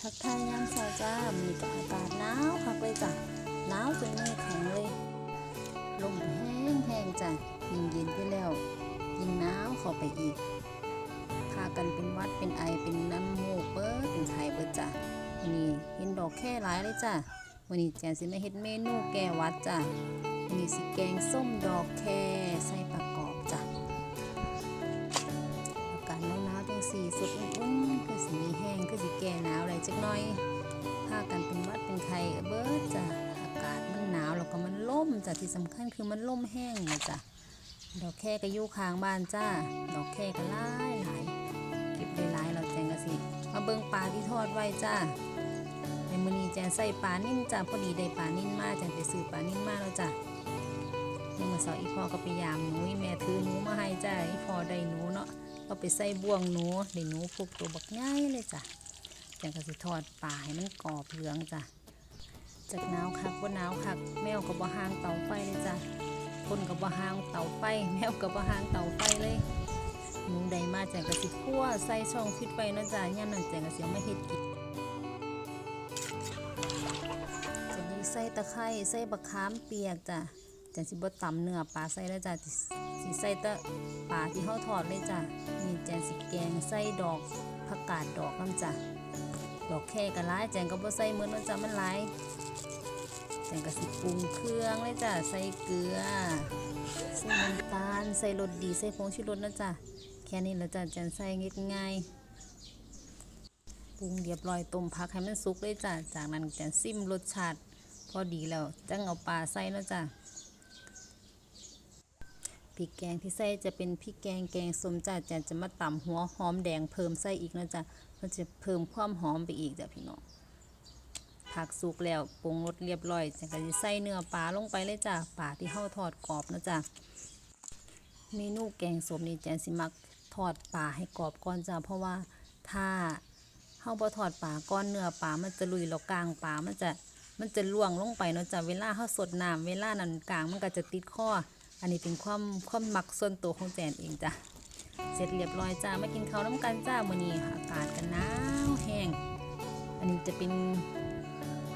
ทักทายยามเช้าจ้ามีแต่อากาศหนาวคักเลยจ้ะหนาวจนมือแข็งเลย ลมแห้งแห้งจ้ะยิ่งเย็นไปแล้ว ยิ่งหนาวเข้าไปอีกพากันเป็นวัดเป็นไอเป็นน้ำมูกเบิดเป็นไข้เบิดจ้ะวันนี้เห็นดอกแค่หลายเลยจ้ะวันนี้แจนสิมาเฮ็ดเมนูแก้วัดจ้ะวันนี้สิแกงส้มดอกแค่ใส่ประกอบจ้ะอากาศหนาวๆจังสี่สุดอุ่น มีแห้งคือสีแก่หนาวอะไรจักหน่อยพากันเป็นวัดเป็นไข้เบิดจ้ะอากาศมันหนาวแล้วก็มันล่มจ้ะที่สำคัญคือมันล่มแห้งนะจ้ะดอกแค่ก็ยู่ข้างบ้านจ้าดอกแค่ก็หลายหลายเก็บได้หลายเราแจงกะสิมาเบิ่งปลาที่ทอดไว้จ้าในมือนี้แจงใส่ปลานิ่นจ้าพอดีได้ปลานิ่นมากแจงไปซื้อปลานิ่นมากแล้วจ้ะเมื่อสาร์อีพอก็ไปยามหนูแม่ถือหนูมาให้จ้าอีพอได้หนูเนาะ ก็ไปใส่บ่วงหนูได้หนูพวกตัวบักง่ายเลยจ้ะจังก็สิทอดปลาให้มันกรอบเหลืองจ้ะจากหนาวคักว่าหนาวคักแมวก็บ่ห่างเตาไฟเลยจ้ะคนก็บ่ห่างเตาไฟแมวก็บ่ห่างเตาไฟเลยหนูได้มาจังก็สิคั่วใส่ช่องฟิตไฟนะจ้ะย่ามนั้นจังก็สิเอามาเฮ็ดกินจะมีใส่ตะไคร้ใส่บักขามเปียกจ้ะ จังสิบ่ตำเนื้อปลาใส่แล้วจ้ะสิใส่ต่ปลาที่เฮาทอดเลยจ้ะนี่แจงสิแกงใส่ดอกผักกาดดอกน้ำจ้ะดอกแค่ก็หลายแจงก็บ่ใส่เหมือนว่าจ้ะมันหลายแจงก็สิปรุงเครื่องเลยจ้ะใส่เกลือใส่น้ำตาลใส่รสดีใส่ผงชูรสนะจ้ะแค่นี้แล้วจ้ะแจงใส่ง่ายปรุงเรียบร้อยต้มผักให้มันสุกเลยจ้ะจากนั้นแจงซิมรสชาติพอดีแล้วจังเอาปลาใส่เนาะจ้ะ พริกแกงที่ใส่จะเป็นพริกแกงแกงส้มจ้าจะจะมาตำหัวหอมแดงเพิ่มใส่อีกนะจ๊ะมันจะเพิ่มความหอมไปอีกจ้ะพี่น้องผักสุกแล้วปรุงรสเรียบร้อยจะก็จะใส่เนื้อปลาลงไปเลยจ้ะปลาที่เฮาทอดกรอบนะจ๊ะเมนูแกงส้มนี่แจนสิมักทอดปลาให้กรอบก่อนจ้ะเพราะว่าถ้าเฮาบ่ทอดปลาก้อนเนื้อปลามันจะลุยแล้วกลางปลามันจะมันจะล่วงลงไปเนาะจ้ะเวลาเฮาสดน้ำเวลานั้นกลางมันก็จะติดคอ อันนี้เป็นความความมักส่วนตัวของแจนเองจ้ะเสร็จเรียบร้อยจ้ามากินข้าวน้ำกันจ้ามื้อนี้อากาศกันหนาวแห้งอันนี้จะเป็น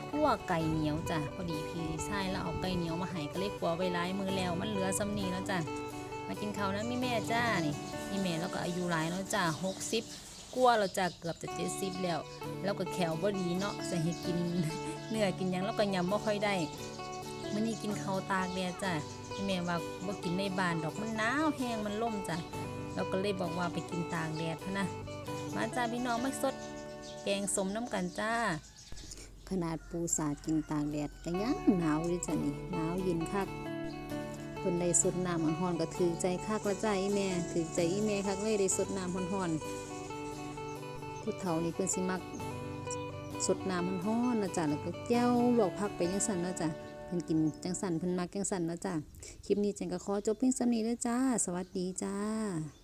ขั่วไก่เหนียวจ้ะพอดีพี่ชายแล้วเอาไก่เหนียวมาให้ก็เลยขั่วไว้หลายมือแล้วมันเหลือซ้ำนี้แล้วจ้ะมากินข้าวนะมีแม่จ้านี่มีแม่แล้วก็อายุหลายแล้วจ้าหกสิบกว่าเราจะเกือบจะเจ็ดสิบแล้ว แล้วก็แขวบ่ดีเนาะใส่ให้กินเนื้อกินยังแล้วก็ยำบ่ค่อยได้ มื้อนี้กินข้าวตากแดดจ้ะแม่ว่าบ่กินในบ้านดอกมันหนาวแห้งมันล่มจ้ะเราก็เลยบอกว่าไปกินตากแดดพะนะมาจ้าพี่น้องมาสดแกงสมน้ำกันจ้า ขนาดปูสาดกินตากแดดก็ยังหนาวเลยจ้ะนี่หนาวเย็นคักเพิ่นได้สดน้ำร้อนๆก็ถือใจคักละจ้าอีแม่ถือใจอีแม่คักเลยได้สดน้ำร้อนๆผู้เฒ่านี่เพิ่นสิมักสดน้ำร้อนๆนะจ้ะแล้วก็แจ้วลวกผักไปจังซั่นนะจ้ะ พิ่นกินจังสันเพิ่นมักจังสันนะจ้ะคลิปนี้จังก็ขอจบเพียงสำนี้เด้อจ้า สวัสดีจ้า